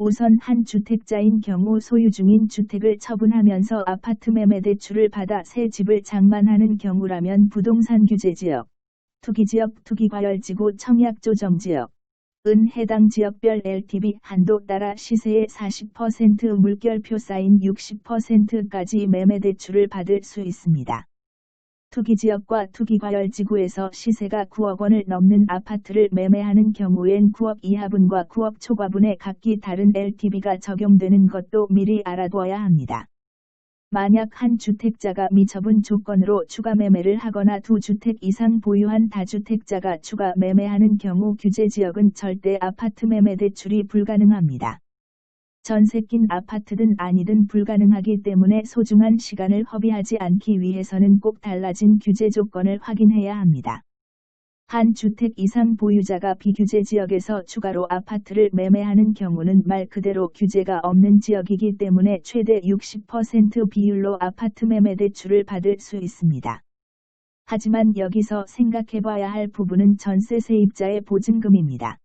우선 한 주택자인 경우 소유 중인 주택을 처분하면서 아파트 매매 대출을 받아 새 집을 장만하는 경우라면 부동산 규제 지역, 투기 지역, 투기 과열 지구 청약 조정 지역, 은 해당 지역별 LTV 한도 따라 시세의 40% 물결표 사인 60%까지 매매 대출을 받을 수 있습니다. 투기지역과 투기과열지구에서 시세가 9억 원을 넘는 아파트를 매매하는 경우엔 9억 이하분과 9억 초과분에 각기 다른 LTV가 적용되는 것도 미리 알아두어야 합니다. 만약 한 주택자가 미처분 조건으로 추가 매매를 하거나 두 주택 이상 보유한 다주택자가 추가 매매하는 경우 규제 지역은 절대 아파트 매매 대출이 불가능합니다. 전세 낀 아파트든 아니든 불가능하기 때문에 소중한 시간을 허비하지 않기 위해서는 꼭 달라진 규제 조건을 확인해야 합니다. 한 주택 이상 보유자가 비규제 지역에서 추가로 아파트를 매매하는 경우는 말 그대로 규제가 없는 지역이기 때문에 최대 60% 비율로 아파트 매매 대출을 받을 수 있습니다. 하지만 여기서 생각해봐야 할 부분은 전세 세입자의 보증금입니다.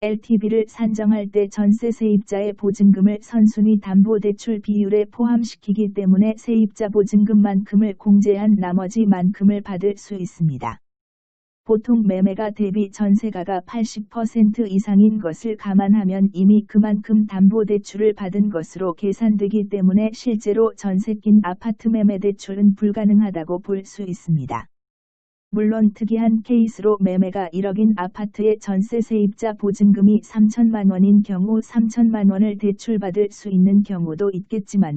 LTV를 산정할 때 전세 세입자의 보증금을 선순위 담보대출 비율에 포함시키기 때문에 세입자 보증금만큼을 공제한 나머지 만큼을 받을 수 있습니다. 보통 매매가 대비 전세가가 80% 이상인 것을 감안하면 이미 그만큼 담보대출을 받은 것으로 계산되기 때문에 실제로 전세 낀 아파트 매매 대출은 불가능하다고 볼 수 있습니다. 물론 특이한 케이스로 매매가 1억인 아파트의 전세 세입자 보증금이 3천만 원인 경우 3천만 원을 대출받을 수 있는 경우도 있겠지만요.